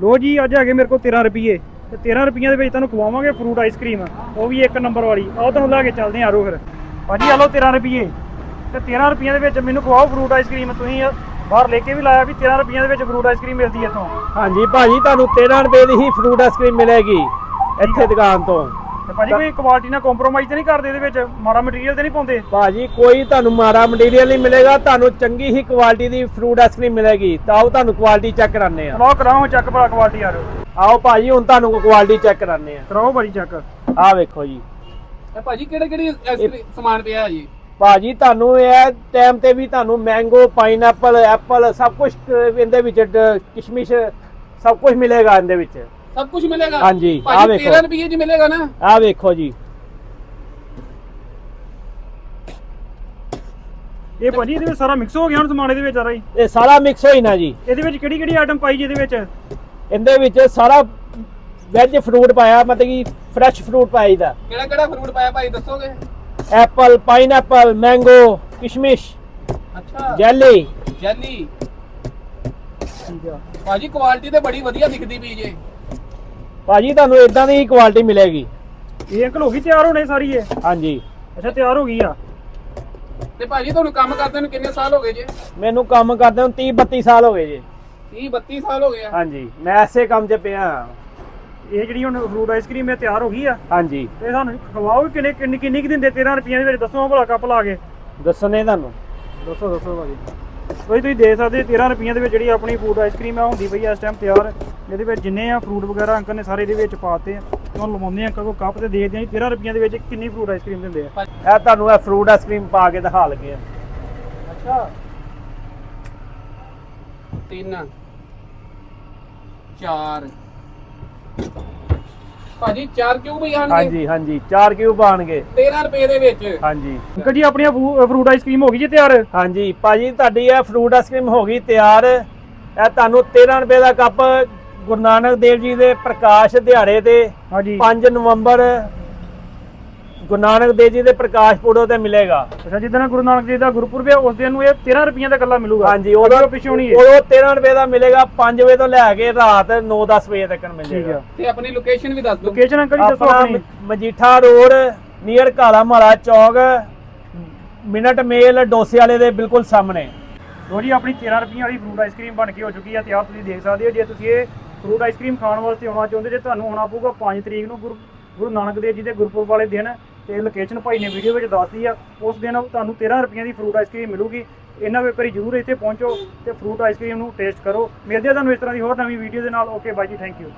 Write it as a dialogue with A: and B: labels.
A: ਲੋ ਜੀ, ਅੱਜ ਹੈਗੇ ਮੇਰੇ ਕੋਲ 13 ਰੁਪਏ ਤੇ 13 ਰੁਪਈਆਂ ਦੇ ਵਿੱਚ ਤੁਹਾਨੂੰ ਖਵਾਵਾਂਗੇ ਫਰੂਟ ਆਈਸਕ੍ਰੀਮ ਉਹ ਵੀ ਇੱਕ ਨੰਬਰ ਵਾਲੀ। ਆਓ ਤੁਹਾਨੂੰ ਲੈ ਕੇ ਚੱਲਦੇ ਹਾਂ, ਆਰੋ ਫਿਰ। ਭਾਜੀ ਆ ਲਓ 13 ਰੁਪਏ ਤੇ 13 ਰੁਪਈਆਂ ਦੇ ਵਿੱਚ ਮੈਨੂੰ ਖਵਾਓ ਫਰੂਟ ਆਈਸਕ੍ਰੀਮ ਤੁਸੀਂ ਬਾਹਰ ਲੈ ਕੇ ਵੀ ਲਾਇਆ ਵੀ 13 ਰੁਪਈਆਂ ਦੇ ਵਿੱਚ ਫਰੂਟ ਆਈਸਕ੍ਰੀਮ ਮਿਲਦੀ ਹੈ ਇੱਥੋਂ।
B: ਹਾਂਜੀ, ਭਾਜੀ, ਤੁਹਾਨੂੰ 13 ਰੁਪਏ ਦੀ ਹੀ ਫਰੂਟ ਆਈਸਕ੍ਰੀਮ ਮਿਲੇਗੀ ਇੱਥੇ ਦੁਕਾਨ ਤੋਂ।
A: ਤੇ ਭਾਜੀ ਕੋਈ ਕੁਆਲਿਟੀ ਨਾਲ ਕੰਪਰੋਮਾਈਜ਼ ਤੇ ਨਹੀਂ ਕਰਦੇ ਇਹਦੇ ਵਿੱਚ? ਮਾੜਾ ਮਟੀਰੀਅਲ ਤੇ ਨਹੀਂ ਪਾਉਂਦੇ?
B: ਭਾਜੀ ਕੋਈ ਤੁਹਾਨੂੰ ਮਾੜਾ ਮਟੀਰੀਅਲ ਨਹੀਂ ਮਿਲੇਗਾ ਤੁਹਾਨੂੰ ਚੰਗੀ ਹੀ ਕੁਆਲਿਟੀ ਦੀ ਫਰੂਟ ਆਈਸਕ੍ਰੀਮ ਮਿਲੇਗੀ। ਤਾਂ ਆਓ ਤੁਹਾਨੂੰ ਕੁਆਲਿਟੀ ਚੈੱਕ ਕਰਾਉਂਦੇ ਆ
A: ਚਲੋ ਕਰਾਓ ਚੈੱਕ ਭਲਾ ਕੁਆਲਿਟੀ ਆ ਰਹੋ
B: ਆਓ ਭਾਜੀ ਹੁਣ ਤੁਹਾਨੂੰ ਕੁਆਲਿਟੀ ਚੈੱਕ ਕਰਾਉਂਦੇ ਆ
A: ਕਰਾਓ ਭਾਜੀ ਚੈੱਕ
B: ਆਹ ਵੇਖੋ ਜੀ।
C: ਇਹ ਭਾਜੀ ਕਿਹੜੇ ਕਿਹੜੀ ਸਮਾਨ ਪਿਆ ਹੈ ਜੀ?
B: ਭਾਜੀ ਤੁਹਾਨੂੰ ਇਹ ਟਾਈਮ ਤੇ ਵੀ ਤੁਹਾਨੂੰ ਮੈਂਗੋ ਪਾਈਨਐਪਲ ਐਪਲ ਸਭ ਕੁਝ ਇਹਦੇ ਵਿੱਚ ਕਿਸ਼ਮਿਸ਼ ਸਭ ਕੁਝ ਮਿਲੇਗਾ ਇਹਦੇ ਵਿੱਚ।
C: ਸਭ ਕੁਝ ਮਿਲੇਗਾ।
B: ਹਾਂਜੀ, ਆਹ
C: ਭਾਜੀ
B: ਵੇਖੋ।
C: 13 ਰੁਪਏ ਜੀ ਮਿਲੇਗਾ ਨਾ?
B: ਆਹ ਵੇਖੋ ਜੀ।
A: ਇਹ ਭਾਜੀ ਇਹਦੇ ਵਿੱਚ ਸਾਰਾ ਮਿਕਸ ਹੋ ਗਿਆ ਹੁਣ ਸਮਾਨ ਇਹਦੇ ਵਿੱਚ ਆ ਰਹੀ
B: ਇਹ ਸਾਰਾ ਮਿਕਸ ਹੋਈ ਨਾ ਜੀ।
A: ਇਹਦੇ ਵਿੱਚ ਕਿਹੜੀ ਕਿਹੜੀ ਆਈਟਮ ਪਾਈ ਜੀ ਇਹਦੇ ਵਿੱਚ?
B: ਇਹਦੇ ਵਿੱਚ ਸਾਰਾ ਵੈਜ ਫਰੂਟ ਪਾਇਆ ਮਤਲਬ ਕਿ ਫਰੈਸ਼ ਫਰੂਟ ਪਾਈਦਾ
C: ਕਿਹੜਾ ਕਿਹੜਾ ਫਰੂਟ ਪਾਇਆ ਭਾਈ ਦੱਸੋਗੇ?
B: ਐਪਲ ਪਾਈਨਐਪਲ ਮੈਂਗੋ ਕਿਸ਼ਮਿਸ਼
C: ਅੱਛਾ।
B: ਜੈਲੀ
C: ਜੈਲੀ
A: ਠੀਕ ਆ
C: ਭਾਜੀ ਕੁਆਲਿਟੀ ਤੇ ਬੜੀ ਵਧੀਆ ਦਿਖਦੀ ਪਈ ਜੇ।
B: ਭਾਜੀ ਤੁਹਾਨੂੰ ਇਦਾਂ ਦੀ ਕੁਆਲਿਟੀ ਮਿਲੇਗੀ।
A: ਇਹ ਅੰਕਲ ਹੋ ਗਈ ਤਿਆਰ ਹੋਣੇ ਸਾਰੀ ਇਹ?
B: ਹਾਂਜੀ।
A: ਅੱਛਾ ਤਿਆਰ ਹੋ ਗਈ ਆ।
C: ਤੇ ਭਾਜੀ ਤੁਹਾਨੂੰ ਕੰਮ ਕਰਦੇ ਨੂੰ ਕਿੰਨੇ ਸਾਲ ਹੋ ਗਏ ਜੇ?
B: ਮੈਨੂੰ ਕੰਮ ਕਰਦੇ ਨੂੰ 30 32 ਸਾਲ ਹੋ ਗਏ ਜੀ।
C: 30 32 ਸਾਲ ਹੋ ਗਏ ਆ?
B: ਹਾਂਜੀ ਮੈਂ ਐਸੇ ਕੰਮ 'ਚ ਪਿਆ।
A: ਇਹ ਜਿਹੜੀ ਹੁਣ ਫਰੂਟ ਆਈਸਕ੍ਰੀਮ ਇਹ ਤਿਆਰ ਹੋ ਗਈ ਆ?
B: ਹਾਂਜੀ।
A: ਤੇ ਸਾਨੂੰ ਖਵਾਓ ਵੀ ਕਿੰਨੇ ਕਿੰਨੀ ਕਿੰਨੀ ਕੁ ਦਿੰਦੇ 13 ਰੁਪਈਆਂ ਦੇ ਵਿੱਚ ਦੱਸੋ ਭਲਾ ਕੱਪ ਲਾ ਕੇ।
B: ਦੱਸਣੇ ਤੁਹਾਨੂੰ।
A: ਦੱਸੋ ਦੱਸੋ ਭਾਜੀ। ਕੋਈ ਤੁਸੀਂ ਦੇਖ ਸਕਦੇ 13 ਰੁਪਈਆਂ ਦੇ ਵਿੱਚ ਜਿਹੜੀ ਆਪਣੀ ਫੂਡ ਆਈਸਕ੍ਰੀਮ ਆ ਹੁੰਦੀ ਪਈ ਆ ਇਸ ਟਾਈਮ ਤਿਆਰ। ਇਹਦੇ ਵਿੱਚ ਜਿੰਨੇ ਆ ਫਰੂਟ ਵਗੈਰਾ ਅੰਕਲ ਨੇ ਸਾਰੇ ਇਹਦੇ ਵਿੱਚ ਪਾਤੇ ਆ ਤੁਹਾਨੂੰ ਲਵਾਉਂਦੇ ਆ ਅੰਕਲ ਕੋ ਕੱਪ ਤੇ ਦੇਖਦੇ ਆ ਜੀ 13 ਰੁਪਈਆਂ ਦੇ ਵਿੱਚ ਕਿੰਨੀ ਫਰੂਟ ਆਈਸਕ੍ਰੀਮ ਦਿੰਦੇ ਆ।
B: ਇਹ ਤੁਹਾਨੂੰ ਇਹ ਫਰੂਟ ਆਈਸਕ੍ਰੀਮ ਪਾ ਕੇ ਦਿਖਾ ਲਗੇ
C: ਅੱਛਾ। 3 4 ਭਾਜੀ 4 ਕਿਉਂ ਵੀ ਆਣਗੇ?
B: ਹਾਂਜੀ ਹਾਂਜੀ 4 ਕਿਊਬ ਆਣਗੇ।
C: 13 ਰੁਪਏ ਦੇ ਵਿੱਚ।
B: ਹਾਂਜੀ।
A: ਅੰਕਲ ਜੀ ਆਪਣੀਆਂ ਫਰੂਟ ਆਈਸਕ੍ਰੀਮ ਹੋ ਗਈ ਜੀ ਤਿਆਰ?
B: ਹਾਂਜੀ ਭਾਜੀ ਤੁਹਾਡੀ ਇਹ ਫਰੂਟ ਆਈਸਕ੍ਰੀਮ ਹੋ ਗਈ ਤਿਆਰ। ਇਹ ਤੁਹਾਨੂੰ 13 ਰੁਪਏ ਦਾ ਕੱਪ ਗੁਰੂ ਨਾਨਕ ਦੇਵ ਜੀ ਦੇ ਪ੍ਰਕਾਸ਼ ਦਿਹਾੜੇ ਤੇ
A: ਹਾਂਜੀ।
B: 5 ਨਵੰਬਰ ਗੁਰੂ ਨਾਨਕ ਦੇਵ ਜੀ ਦੇ ਪ੍ਰਕਾਸ਼ ਪੁਰਬ ਤੇ ਮਿਲੇਗਾ।
A: ਅੱਛਾ ਜਿੱਦਣ ਗੁਰੂ ਨਾਨਕ ਜੀ ਦਾ ਗੁਰਪੁਰਬ ਹੈ ਉਸ ਦਿਨ ਨੂੰ ਇਹ 13 ਰੁਪਈਆਂ ਦਾ ਇਕੱਲਾ ਮਿਲੂਗਾ।
B: ਹਾਂਜੀ
A: ਅੱਗੇ ਪਿੱਛੋਂ ਨਹੀਂ ਹੈ।
B: ਉਦੋਂ 13 ਰੁਪਏ ਦਾ ਮਿਲੇਗਾ 5 ਵਜੇ ਤੋਂ ਲੈ ਕੇ ਰਾਤ 9-10 ਵਜੇ ਤੱਕ ਮਿਲੇਗਾ।
C: ਤੇ ਆਪਣੀ ਲੋਕੇਸ਼ਨ ਵੀ ਦੱਸ ਦਿਓ।
A: ਲੋਕੇਸ਼ਨ ਅੰਕਲ ਜੀ ਦੱਸੋ
B: ਆਪਣਾ। ਮਜੀਠਾ ਰੋਡ ਨੀਅਰ ਕਾਲਾ ਮਾਲਾ ਚੌਕ ਮਿੰਟ ਮੇਲ ਡੋਸੇ ਵਾਲੇ ਦੇ ਬਿਲਕੁਲ ਸਾਹਮਣੇ।
A: ਲੋ ਜੀ ਆਪਣੀ 13 ਰੁਪਈਆਂ ਵਾਲੀ ਫਰੂਟ ਆਈਸਕ੍ਰੀਮ ਬਣ ਕੇ ਹੋ ਚੁੱਕੀ ਆ ਤਿਆਰ ਤੁਸੀਂ ਦੇਖ ਸਕਦੇ ਹੋ ਜੇ ਤੁਸੀਂ ਇਹ ਫਰੂਟ ਆਈਸਕ੍ਰੀਮ ਖਾਣ ਵਾਸਤੇ ਆਉਣਾ ਚਾਹੁੰਦੇ ਜੇ ਤੁਹਾਨੂੰ ਆਉਣਾ ਪਊਗਾ 5 ਤਰੀਕ ਨੂੰ ਗੁਰੂ ਗੁਰੂ ਨਾਨਕ ਦੇਵ ਜੀ ਦੇ ਗੁਰਪੁਰਬ ਵਾਲੇ ਦਿਨ ਤੇ ਲੋਕੇਸ਼ਨ ਭਾਈ ਨੇ ਵੀਡੀਓ ਵਿੱਚ ਦੱਸਦੀ ਆ, ਉਸ ਦਿਨ ਤੁਹਾਨੂੰ 13 ਰੁਪਈਆਂ ਦੀ ਫਰੂਟ ਆਈਸਕ੍ਰੀਮ ਮਿਲੂਗੀ। ਇਹਨਾਂ ਵੇ ਵਾਰੀ ਜਰੂਰ ਇੱਥੇ ਪਹੁੰਚੋ ਤੇ ਫਰੂਟ ਆਈਸਕ੍ਰੀਮ ਨੂੰ ਟੇਸਟ ਕਰੋ। ਮਿਲਦੇ ਆ ਤੁਹਾਨੂੰ ਇਸ ਤਰ੍ਹਾਂ ਦੀ ਹੋਰ ਨਵੀਂ ਵੀਡੀਓ ਦੇ ਨਾਲ। ਓਕੇ ਬਾਈ ਜੀ ਥੈਂਕ ਯੂ